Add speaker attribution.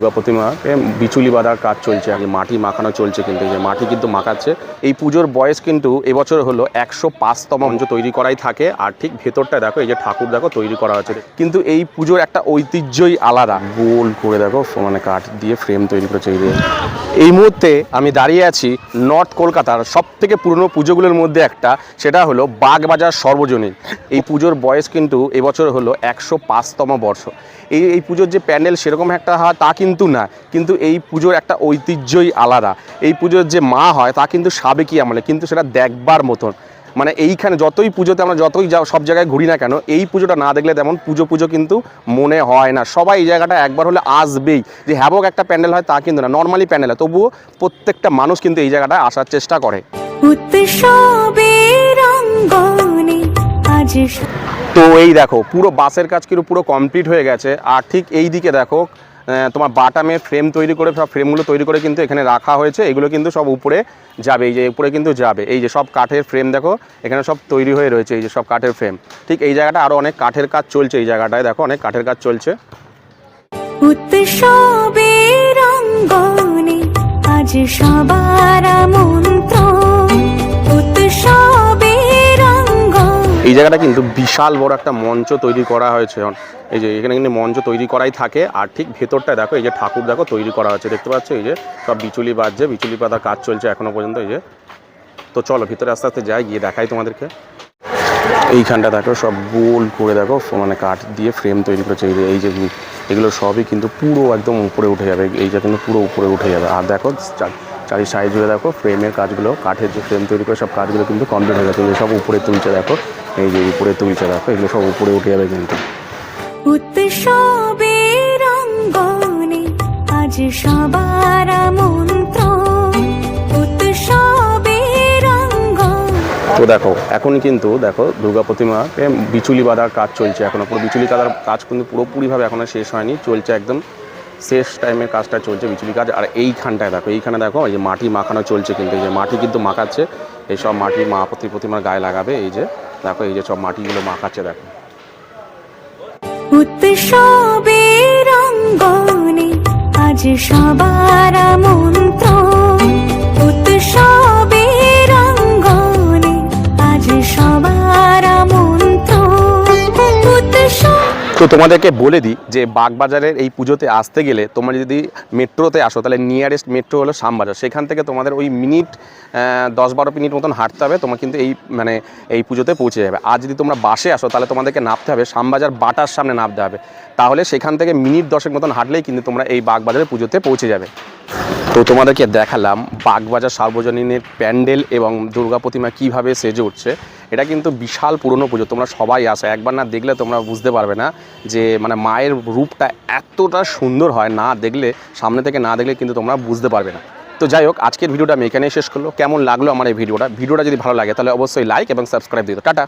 Speaker 1: দুর্গা প্রতিমাকে বিচুলি বাঁধার কাজ চলছে আর মাটি মাখানো চলছে কিন্তু যে মাটি কিন্তু মাখাচ্ছে। এই পুজোর বয়স কিন্তু এবছর হলো একশো পাঁচতম মঞ্চ তৈরি করাই থাকে, আর ঠিক ভেতরটা দেখো, এই যে ঠাকুর দেখো তৈরি করা হচ্ছে কিন্তু এই পুজোর একটা ঐতিহ্যই আলাদা। গোল করে দেখো মানে কাঠ দিয়ে ফ্রেম তৈরি করেছে এই এই মুহূর্তে আমি দাঁড়িয়ে আছি নর্থ কলকাতার সব থেকে পুরনো পুজোগুলোর মধ্যে একটা, সেটা হলো বাগবাজার সর্বজনীন। এই পুজোর বয়স কিন্তু এবছর হলো একশো পাঁচতম বর্ষ। এই এই পুজোর যে প্যান্ডেল সেরকম একটা তা কিন্তু না কিন্তু এই পুজোর একটা ঐতিহ্যই আলাদা। এই পুজোর যে মা হয় তা কিন্তু সাবেকি আমলে কিন্তু সেটা দেখবার মতন। মানে এইখানে যতই পুজোতে আমরা যতই যাও সব জায়গায় ঘুরি না কেন এই পুজোটা না দেখলে তেমন পুজো পুজো কিন্তু মনে হয় না। সবাই এই জায়গাটা একবার হলে আসবেই। যে হ্যাবক একটা প্যান্ডেল হয় তা কিন্তু না। নর্মালি প্যান্ডেল হয় তবুও প্রত্যেকটা মানুষ কিন্তু এই জায়গাটায় আসার চেষ্টা করে। তো এই দেখো পুরো বাসের কাজ কিন্তু পুরো কমপ্লিট হয়ে গেছে। আর ঠিক এই দিকে দেখো তোমার বাটামে ফ্রেম তৈরি করে, সব ফ্রেমগুলো তৈরি করে কিন্তু এখানে রাখা হয়েছে। এগুলো কিন্তু সব উপরে যাবে, এই যে উপরে কিন্তু যাবে। এই যে সব কাঠের ফ্রেম দেখো, এখানে সব তৈরি হয়ে রয়েছে, এই যে সব কাঠের ফ্রেম ঠিক এই জায়গাটা আরও অনেক কাঠের কাজ চলছে এই জায়গাটায়, দেখো অনেক কাঠের কাজ চলছে।
Speaker 2: সবার মন্ত্র
Speaker 1: এই জায়গাটা কিন্তু বিশাল বড় একটা মঞ্চ তৈরি করা হয়েছে। এই যে এখানে কিন্তু মঞ্চ তৈরি করাই থাকে। আর ঠিক ভেতরটা দেখো, এই যে ঠাকুর দেখো তৈরি করা হয়েছে। দেখতে পাচ্ছ? এই যে সব বিচুলি বাজছে, বিচুলি পাতার কাজ চলছে এখনও পর্যন্ত। এই যে তো চলো, ভিতরে আস্তে আস্তে যাই, গিয়ে দেখাই তোমাদেরকে। এইখানটা দেখো, সব গোল করে দেখো মানে কাঠ দিয়ে ফ্রেম তৈরি করেছে। এই যে এই যে, এগুলো সবই কিন্তু পুরো একদম উপরে উঠে যাবে। এইটা কিন্তু পুরো উপরে উঠে যাবে। আর দেখো চারি সাইড জুড়ে দেখো ফ্রেমের কাজগুলো কাঠের যে ফ্রেম তৈরি করে সব কাজগুলো কিন্তু কমপ্লিট হয়ে গেছে। সব উপরে তুলছে দেখো। এই যে উপরে তুলছে দেখো এগুলো সব উপরে উঠে যাবে কিন্তু।
Speaker 2: উৎসবের অঙ্গনে আজ সবার মন্ত্র উৎসবের
Speaker 1: তো দেখো এখন কিন্তু দেখো দুর্গা প্রতিমাকে বিচুলি বাঁধার কাজ চলছে। এখনও পুরো বিচুলি বাঁধার কাজ কিন্তু পুরোপুরিভাবে এখনও শেষ হয়নি। চলছে একদম শেষ টাইমে কাজটা চলছে বিচুলি কাজ। আর এইখানটায় দেখো, এইখানে দেখো, এই যে মাটি মাখানো চলছে কিন্তু, এই যে মাটি কিন্তু মাখাচ্ছে। এই সব মাটি মা প্রতি প্রতিমার গায়ে লাগাবে, এই যে দেখো, এই যে সব মাটিগুলো মাখাচ্ছে, দেখো।
Speaker 2: উৎসবের অঙ্গনে আজ সবার মন্ত্র
Speaker 1: তো তোমাদেরকে বলে দিই যে বাগবাজারের এই পুজোতে আসতে গেলে তোমরা যদি মেট্রোতে আসো, তাহলে নিয়ারেস্ট মেট্রো হলো শ্যামবাজার। সেখান থেকে তোমাদের ওই মিনিট দশ বারো মিনিট মতন হাঁটতে হবে, তোমার কিন্তু এই মানে এই পুজোতে পৌঁছে যাবে। আর যদি তোমরা বাসে আসো, তাহলে তোমাদেরকে নামতে হবে, শ্যামবাজার বাটার সামনে নামতে হবে। তাহলে সেখান থেকে মিনিট দশেক মতন হাঁটলেই কিন্তু তোমরা এই বাগবাজারের পুজোতে পৌঁছে যাবে। তো তোমাদেরকে দেখালাম বাগবাজার সার্বজনীনের প্যান্ডেল এবং দুর্গা প্রতিমা কীভাবে সেজে উঠছে। এটা কিন্তু বিশাল পুরনো পুজো, তোমরা সবাই আসো, একবার না দেখলে তোমরা বুঝতে পারবে না যে মানে মায়ের রূপটা এতটা সুন্দর হয়, না দেখলে, সামনে থেকে না দেখলে কিন্তু তোমরা বুঝতে পারবে না। তো যাই হোক, আজকের ভিডিওটা আমি এখানেই শেষ করল। কেমন লাগল আমার এই ভিডিওটা? ভিডিওটা যদি ভালো লাগে তাহলে অবশ্যই লাইক এবং সাবস্ক্রাইব দিও। টাটা!